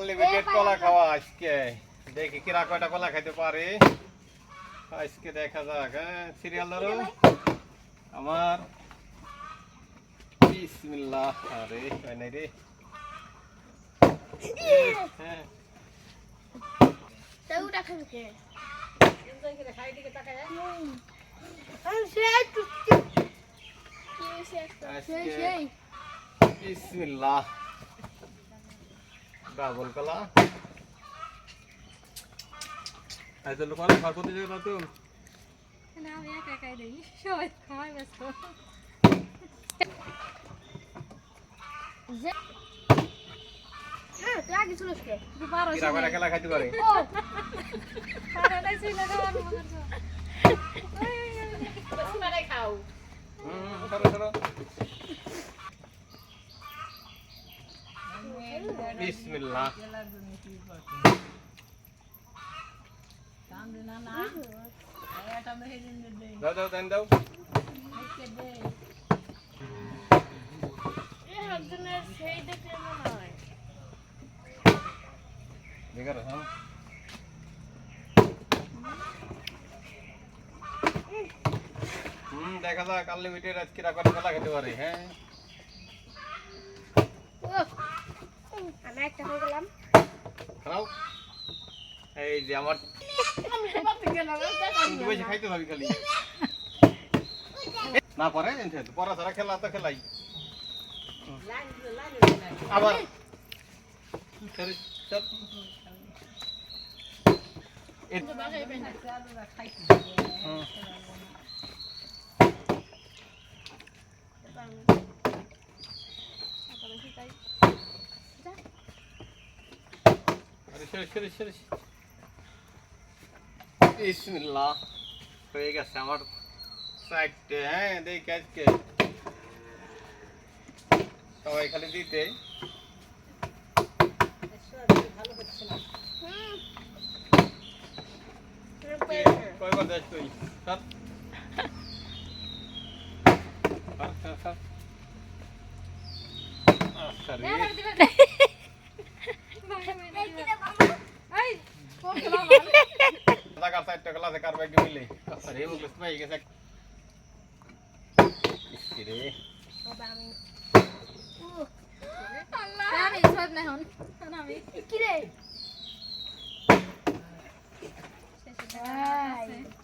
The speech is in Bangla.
আনলিমিটেড কলা খাওয়া আজকে। দেখি কিরা কয়টা কলা খাইতে পারে। আজকে দেখা যাক হ্যাঁ সিরিয়াল ধরো। আমার বিসমিল্লাহ আরে হয় নাই রে। হ্যাঁ। তাউটা খাবে আজকে বিসমিল্লাহ। ডাবল কলা আই তো লোকাল খাওয়ার না তো না আমি একা একাই দিই সবাই খাওয়াই ব্যস্ত খেলা খাইতে পারে পারো নাই ছিল না আমার মনে হুম হুম, ধরো ধরো বিসমিল্লাহ দাও দাও দেন দাও দেখো হ্যাঁ হুম দেখা যাক আনলিমিটেড আজকে রাখা খেলা খেতে পারে হ্যাঁ আমি একটা হয়ে গেলাম। খাও। এই যে আমার বেশি খাইতে খালি। না পারে পড়া ছাড়া খেলা তো খেলাই। আবার। এ- হুম। আরে সরে, সরে, সরে। বিসমিল্লাহ হয়ে গেছে আমার চারটে হ্যাঁ দেখি আজকে সবাই খালি দিতে কয়বার দেশ তুই সর সর, সর, সর। আচ্ছা রে। টাকার চারটে ক্লাসে কার ব্যাগে মিলে আচ্ছা রে মুখলে গেছে ইসকি রে আমি সব হন আমি আমার